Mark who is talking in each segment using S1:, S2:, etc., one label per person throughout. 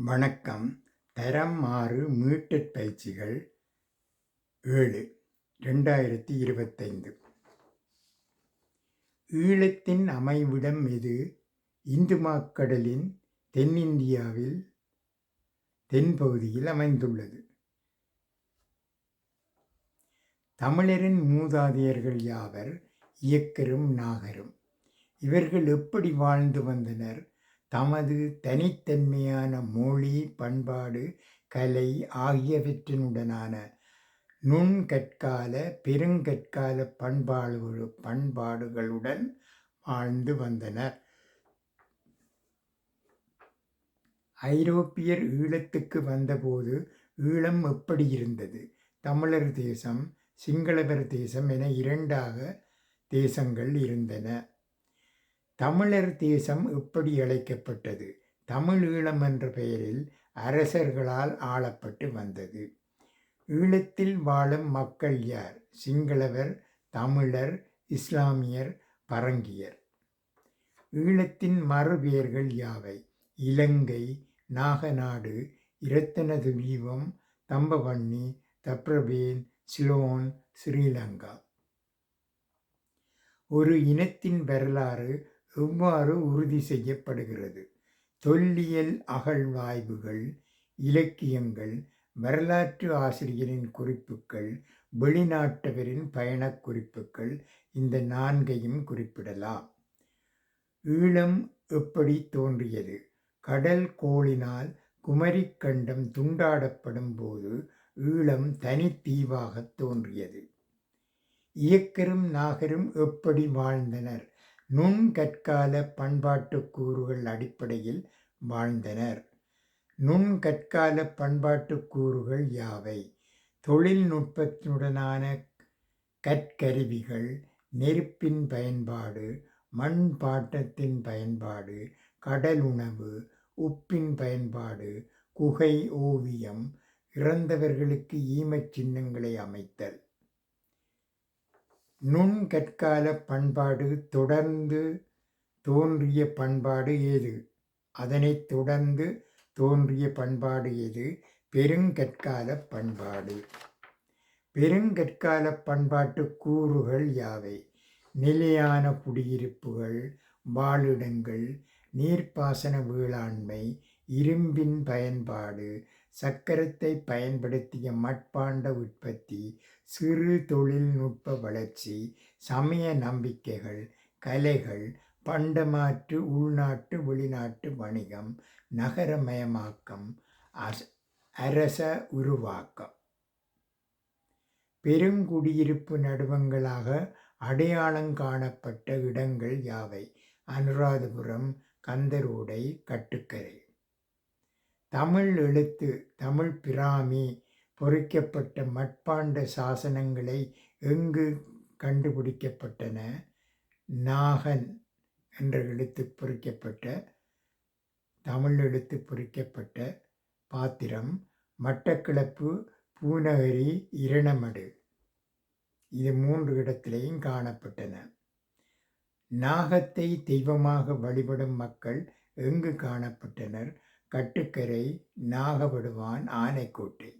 S1: வணக்கம். தரம் ஆறு மீட்டட் பயிற்சிகள் ஏழு ரெண்டாயிரத்தி இருபத்தைந்து. ஈழத்தின் அமைவிடம் எது? இந்து மாக்கடலின் தென்னிந்தியாவில் தென்பகுதியில் அமைந்துள்ளது. தமிழரின் மூதாதையர்கள் யாவர்? இயக்கரும் நாகரும். இவர்கள் எப்படி வாழ்ந்து வந்தனர்? தமது தனித்தன்மையான மொழி பண்பாடு கலை ஆகியவற்றினுடனான நுண்கற்கால பெருங்கற்கால பண்பாடு பண்பாடுகளுடன் வாழ்ந்து வந்தனர். ஐரோப்பியர் ஈழத்துக்கு வந்தபோது ஈழம் எப்படி இருந்தது? தமிழர் தேசம் சிங்களவர் தேசம் என இரண்டாக தேசங்கள் இருந்தன. தமிழர் தேசம் எப்படி அழைக்கப்பட்டது? தமிழீழம் என்ற பெயரில் அரசர்களால் ஆளப்பட்டு வந்தது. ஈழத்தில் வாழும் மக்கள் யார்? சிங்களவர் தமிழர் இஸ்லாமியர் பரங்கியர். ஈழத்தின் மறுபெயர்கள் யாவை? இலங்கை நாகநாடு இரத்தன துவீபம் தம்பவண்ணி தப்ரபேன் சிலோன் ஸ்ரீலங்கா. ஒரு இனத்தின் வரலாறு எவ்வாறு உறுதி செய்யப்படுகிறது? தொல்லியல் அகழ்வாய்வுகள் இலக்கியங்கள் வரலாற்று ஆசிரியரின் குறிப்புகள் வெளிநாட்டவரின் பயணக் குறிப்புகள் இந்த நான்கையும் குறிப்பிடலாம். ஈழம் எப்படி தோன்றியது? கடல் கோளினால் குமரிக்கண்டம் துண்டாடப்படும் போது ஈழம் தனித்தீவாக தோன்றியது. இயக்கரும் நாகரும் எப்படி வாழ்ந்தனர்? நுண்கற்கால பண்பாட்டு கூறுகள் அடிப்படையில் வாழ்ந்தனர். நுண்கற்கால பண்பாட்டு கூறுகள் யாவை? தொழில்நுட்பத்தினுடனான கற்கருவிகள் நெருப்பின் பயன்பாடு மண் பாட்டத்தின் பயன்பாடு கடல் உணவு உப்பின் பயன்பாடு குகை ஓவியம் இறந்தவர்களுக்கு ஈமச் சின்னங்களை அமைத்தல். நுண்கற்கால பண்பாடு தொடர்ந்து தோன்றிய பண்பாடு ஏது? அதனைத் தொடர்ந்து தோன்றிய பண்பாடு எது பெருங்கற்கால பண்பாடு. பெருங்கற்கால பண்பாட்டு கூறுகள் யாவை? நிலையான குடியிருப்புகள் வாழிடங்கள் நீர்ப்பாசன வேளாண்மை இரும்பின் பயன்பாடு சக்கரத்தை பயன்படுத்திய மட்பாண்ட உற்பத்தி சிறு தொழில்நுட்ப வளர்ச்சி சமய நம்பிக்கைகள் கலைகள் பண்டமாற்று உள்நாட்டு வெளிநாட்டு வணிகம் நகரமயமாக்கம் அரச உருவாக்கம். பெருங்குடியிருப்பு நடுவங்களாக அடையாளம் காணப்பட்ட இடங்கள் யாவை? அனுராதபுரம் கந்தரோடை கட்டுக்கரை. தமிழ் எழுத்து தமிழ் பிராமி பொறிக்கப்பட்ட மட்பாண்ட சாசனங்களை எங்கு கண்டுபிடிக்கப்பட்டன? நாகன் என்ற எழுத்து பொறிக்கப்பட்ட தமிழ் எழுத்து பொறிக்கப்பட்ட பாத்திரம் மட்டக்கிளப்பு பூநகரி இரணமடு இது மூன்று இடத்திலேயும் காணப்பட்டன. நாகத்தை தெய்வமாக வழிபடும் மக்கள் எங்கு காணப்பட்டனர்? கட்டுக்கரை நாகபடுவான் ஆனைக்கோட்டை.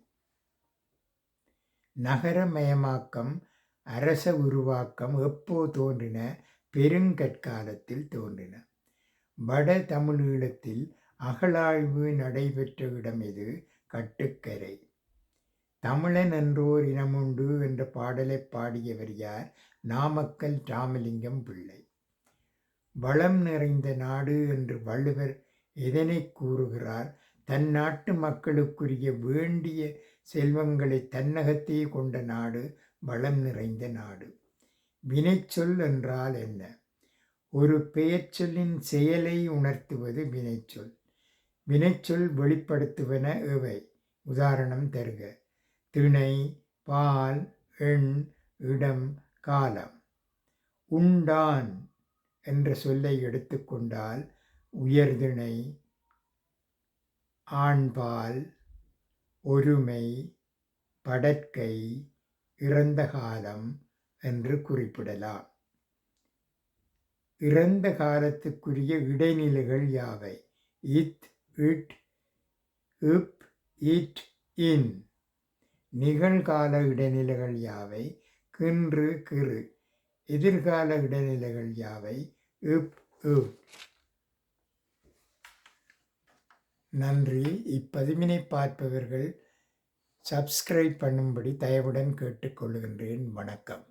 S1: நகரமயமாக்கம் அரச உருவாக்கம் எப்போ தோன்றின? பெருங்கற்காலத்தில் தோன்றின. வட தமிழீழத்தில் அகழாய்வு நடைபெற்ற இடம் இது கட்டுக்கரை. தமிழன் என்றோர் இனமுண்டு என்ற பாடலை பாடியவர் யார்? நாமக்கல் ராமலிங்கம் பிள்ளை. வளம் நிறைந்த நாடு என்று வள்ளுவர் எதனை கூறுகிறார்? தன் நாட்டு மக்களுக்குரிய வேண்டிய செல்வங்களை தன்னகத்தே கொண்ட நாடு வளம் நிறைந்த நாடு. வினைச்சொல் என்றால் என்ன? ஒரு பெயர்ச்சொல்லின் செயலை உணர்த்துவது வினைச்சொல். வினைச்சொல் வெளிப்படுத்துவன எவை உதாரணம் தருக. திணை பால் எண் இடம் காலம். உண்டான் என்ற சொல்லை எடுத்துக்கொண்டால் உயர்திணை ஆண்பால் ஒருமை படற்கை இறந்த காலம் என்று குறிப்பிடலாம். இறந்த காலத்துக்குரிய இடைநிலைகள் யாவை? இத் இட் இப் இட் இன். நிகழ்கால இடைநிலைகள் யாவை? கின்று கிறு. எதிர்கால இடைநிலைகள் யாவை? இப் இப். நன்றி. இப்பதிவினை பார்ப்பவர்கள் சப்ஸ்கிரைப் பண்ணும்படி தயவுடன் கேட்டுக்கொள்கின்றேன். வணக்கம்.